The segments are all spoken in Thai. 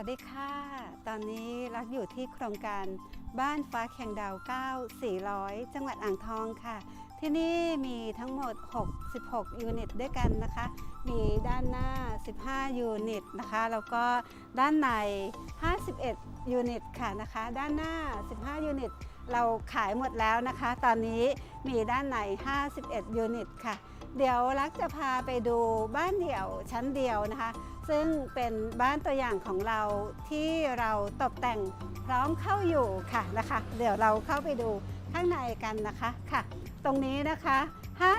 วัสดีค่ะ ตอนนี้รักอยู่ที่โครงการบ้านฟ้าแข่งดาว 9 400 จังหวัดอ่างทองค่ะ ที่นี่มีทั้งหมด 66 ยูนิตด้วยกันนะคะ มีด้านหน้า 15 ยูนิตนะคะ แล้วก็ด้านใน 51 ยูนิตค่ะนะคะ ด้านหน้า 15 ยูนิต เราขายหมดแล้วนะคะ ตอนนี้มีด้านใน 51 ยูนิตค่ะ เดี๋ยวรักจะพาไปดูบ้านเดี่ยวชั้นเดียวนะคะ ซึ่งเป็นบ้านตัวอย่างของเราที่เราตกแต่งพร้อมเข้าอยู่ค่ะนะคะ เดี๋ยวเราเข้าไปดูข้างในกันนะคะค่ะ ตรงนี้นะคะ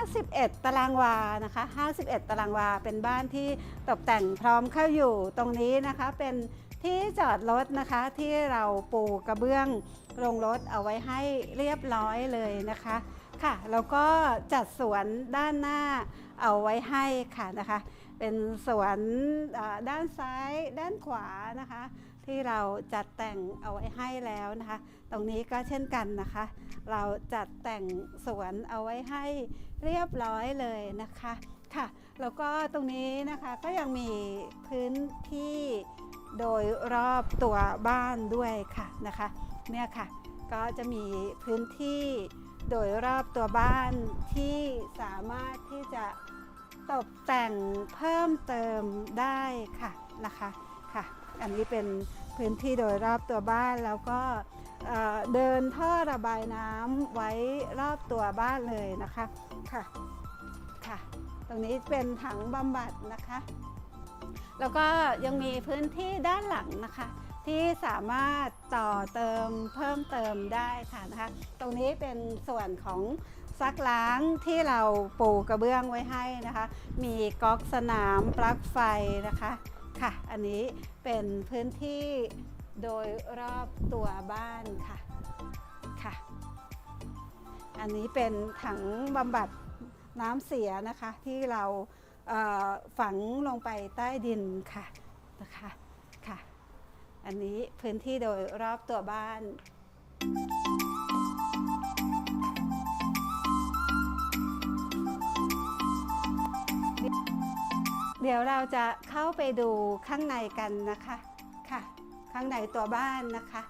51 ตารางวานะคะ 51 ตารางวาเป็นบ้านที่ตกแต่งพร้อมเข้าอยู่ ตรงนี้นะคะเป็นที่จอดรถนะคะที่เราปูกระเบื้องลงรถเอาไว้ให้เรียบร้อยเลยนะคะ ค่ะ แล้วก็จัดสวนด้านหน้าเอาไว้ให้ค่ะนะคะ เป็นสวนด้านซ้ายด้านขวานะคะ ที่เราจัดแต่งเอาไว้ให้แล้วนะคะ ตรงนี้ก็เช่นกันนะคะ เราจัดแต่งสวนเอาไว้ให้เรียบร้อยเลยนะคะค่ะ แล้วก็ตรงนี้นะคะก็ยังมีพื้นที่โดยรอบตัวบ้านด้วยค่ะนะคะเนี่ยค่ะก็จะมีพื้นที่ โดยรอบตัวบ้านที่สามารถที่จะตกแต่งเพิ่มเติมได้ค่ะนะคะค่ะ อันนี้เป็นพื้นที่โดยรอบตัวบ้านแล้วก็เดินท่อระบายน้ำไว้รอบตัวบ้านเลยนะคะค่ะค่ะ ตรงนี้เป็นถังบำบัดนะคะ แล้วก็ยังมีพื้นที่ด้านหลังนะคะ ที่สามารถต่อเติมเพิ่มเติมได้ค่ะนะคะ ตรงนี้เป็นส่วนของซักล้างที่เราปูกระเบื้องไว้ให้นะคะ มีก๊อกสนามปลั๊กไฟนะคะค่ะ อันนี้เป็นพื้นที่โดยรอบตัวบ้านค่ะค่ะ อันนี้เป็นถังบำบัดน้ำเสียนะคะที่เราเฝังลงไปใต้ดินค่ะนะคะ อันนี้พื้นที่โดยรอบตัวบ้าน เดี๋ยวเราจะเข้าไปดูข้างในกันนะคะค่ะ ข้างในตัวบ้านนะคะ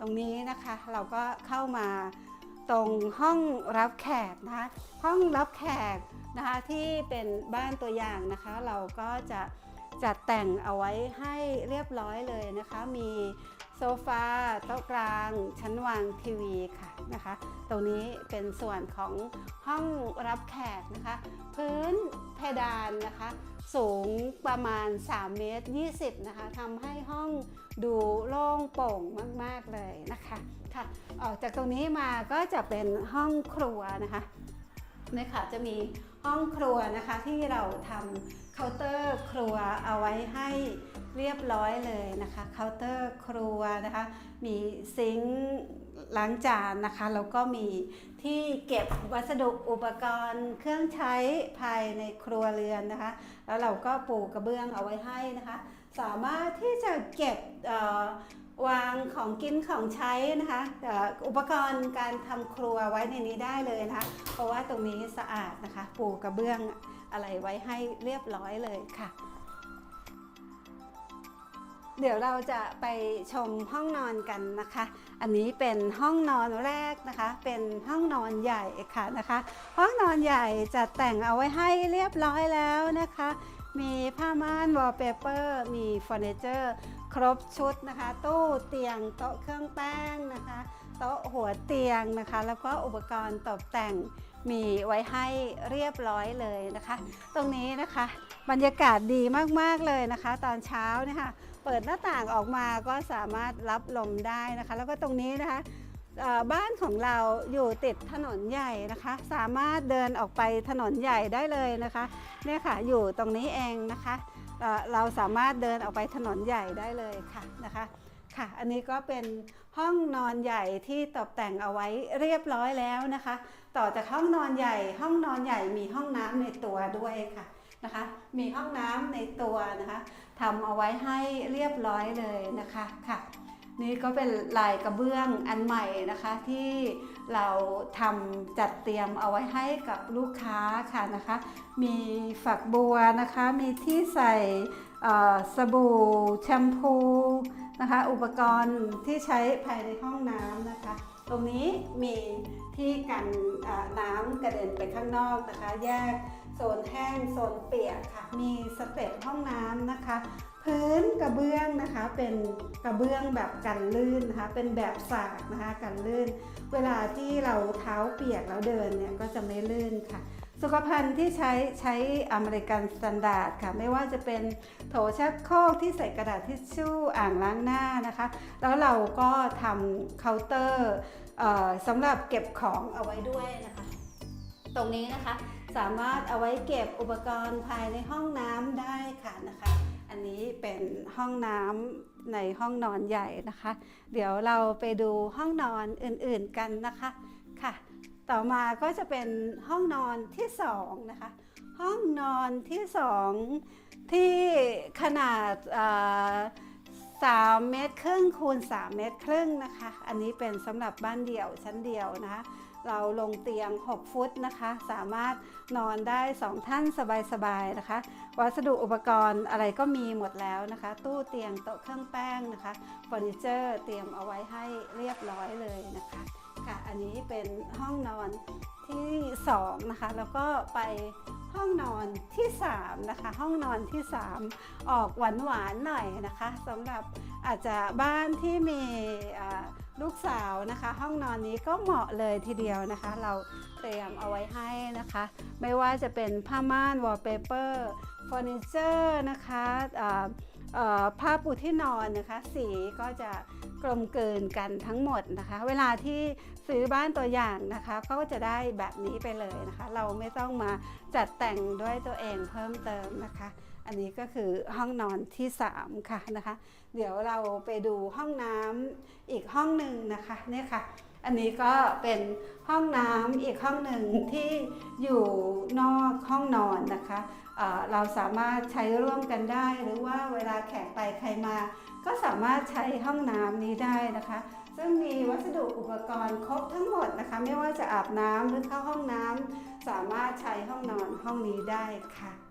ตรงนี้นะคะเราก็เข้ามาตรงห้องรับแขกนะคะห้องรับแขกนะคะที่เป็นบ้านตัวอย่างนะคะ เราก็จะ จัดแต่งเอาไว้ให้เรียบร้อยเลยนะคะ มีโซฟาโต๊ะกลาง ชั้นวางทีวีค่ะนะคะ ตรงนี้เป็นส่วนของห้องรับแขกนะคะ พื้นเพดานนะคะ สูงประมาณ 3 เมตร 20 นะคะทำให้ห้องดูโล่งโปร่งมาก ๆ เลยนะคะค่ะออกจากตรงนี้มาก็จะเป็นห้องครัวนะคะเนี่ยค่ะจะมี ห้องครัวนะคะที่เราทำเคาน์เตอร์ครัวเอาไว้ให้เรียบร้อยเลยนะคะเคาน์เตอร์ครัวนะคะมีซิงค์ล้างจานนะคะแล้วก็มีที่เก็บวัสดุอุปกรณ์เครื่องใช้ภายในครัวเรือนนะคะ แล้วเราก็ปูกระเบื้องเอาไว้ให้นะคะ สามารถที่จะเก็บวางของกินของใช้นะคะอุปกรณ์การทำครัวไว้ในนี้ได้เลยนะคะ เพราะว่าตรงนี้สะอาดนะคะ ปูกระเบื้องอะไรไว้ให้เรียบร้อยเลยค่ะ เดี๋ยวเราจะไปชมห้องนอนกันนะคะ อันนี้เป็นห้องนอนแรกนะคะ เป็นห้องนอนใหญ่ค่ะนะคะ ห้องนอนใหญ่จัดแต่งเอาไว้ให้เรียบร้อยแล้วนะคะ มีผ้าม่านวอลเปเปอร์มีเฟอร์นิเจอร์ครบชุดนะคะ ตู้เตียงโต๊ะเครื่องแป้งนะคะ โต๊ะหัวเตียงนะคะ แล้วก็อุปกรณ์ตกแต่ง มีไว้ให้เรียบร้อยเลยนะคะ ตรงนี้นะคะบรรยากาศดีมากๆเลยนะคะ ตอนเช้าเนี่ยค่ะเปิดหน้าต่างออกมาก็สามารถรับลมได้นะคะ แล้วก็ตรงนี้นะคะบ้านของเราอยู่ติดถนนใหญ่นะคะ สามารถเดินออกไปถนนใหญ่ได้เลยนะคะเนี่ยค่ะอยู่ตรงนี้เองนะคะ เราสามารถเดินออกไปถนนใหญ่ได้เลยค่ะนะคะ ค่ะ อันนี้ก็เป็นห้องนอนใหญ่ที่ตกแต่งเอาไว้เรียบร้อยแล้วนะคะ ต่อจากห้องนอนใหญ่ ห้องนอนใหญ่มีห้องน้ำในตัวด้วยค่ะนะคะ มีห้องน้ำในตัวนะคะทำเอาไว้ให้เรียบร้อยเลยนะคะค่ะ นี่ก็เป็นลายกระเบื้องอันใหม่นะคะที่เราทำจัดเตรียมเอาไว้ให้กับลูกค้าค่ะนะคะ มีฝักบัวนะคะ มีที่ใส่สบู่แชมพู นะคะ อุปกรณ์ที่ใช้ภายในห้องน้ำนะคะ ตรงนี้มีที่กันน้ำกระเด็นไปข้างนอกนะคะ แยกโซนแห้งโซนเปียกค่ะ มีสเต็ปห้องน้ำนะคะ พื้นกระเบื้องนะคะ เป็นกระเบื้องแบบกันลื่นนะคะ เป็นแบบสากนะคะกันลื่น เวลาที่เราเท้าเปียกแล้วเดินเนี่ยก็จะไม่ลื่นค่ะ สุขภัณฑ์ที่ใช้ใช้อเมริกันสแตนดาร์ดค่ะ ไม่ว่าจะเป็นโถชักโครกที่ใส่กระดาษทิชชู่อ่างล้างหน้านะคะ แล้วเราก็ทำเคาน์เตอร์สำหรับเก็บของเอาไว้ด้วยนะคะ ตรงนี้นะคะสามารถเอาไว้เก็บอุปกรณ์ภายในห้องน้ำได้ค่ะนะคะ อันนี้เป็นห้องน้ำในห้องนอนใหญ่นะคะ เดี๋ยวเราไปดูห้องนอนอื่นๆกันนะคะค่ะ ต่อมาก็จะเป็นห้องนอนที่สองนะคะ ห้องนอนที่สองที่ขนาดสามเมตรครึ่งคูณ3เมตรครึ่งนะคะ อันนี้เป็นสำหรับบ้านเดี่ยวชั้นเดียวนะคะ เราลงเตียง 6 ฟุตนะคะ สามารถนอนได้ 2 ท่านสบายๆนะคะ วัสดุอุปกรณ์อะไรก็มีหมดแล้วนะคะ ตู้เตียงโต๊ะเครื่องแป้งนะคะเฟอร์นิเจอร์เตรียมเอาไว้ให้เรียบร้อยเลยนะคะ ค่ะ อันนี้เป็นห้องนอนที่2นะคะ แล้วก็ไปห้องนอนที่3นะคะ ห้องนอนที่ 3 ออกหวานๆหน่อยนะคะสำหรับอาจจะบ้านที่มีลูกสาวนะคะ ห้องนอนนี้ก็เหมาะเลยทีเดียวนะคะ เราเตรียมเอาไว้ให้นะคะ ไม่ว่าจะเป็นผ้าม่านวอลเปเปอร์เฟอร์นิเจอร์นะคะ ผ้าปูที่นอนนะคะ สีก็จะกลมเกินกันทั้งหมดนะคะ เวลาที่ซื้อบ้านตัวอย่างนะคะก็จะได้แบบนี้ไปเลยนะคะ เราไม่ต้องมาจัดแต่งด้วยตัวเองเพิ่มเติมนะคะ อันนี้ก็คือห้องนอนที่ 3 ค่ะนะคะ เดี๋ยวเราไปดูห้องน้ำอีกห้องหนึ่งนะคะเนี่ยค่ะ อันนี้ก็เป็นห้องน้ำอีกห้องหนึ่งที่อยู่นอกห้องนอนนะคะเเราสามารถใช้ร่วมกันได้ หรือว่าเวลาแขกไปใครมา ก็สามารถใช้ห้องน้ำนี้ได้นะคะ ซึ่งมีวัสดุอุปกรณ์ครบทั้งหมดนะคะ ไม่ว่าจะอาบน้ำหรือเข้าห้องน้ำสามารถใช้ห้องนอนห้องนี้ได้ค่ะ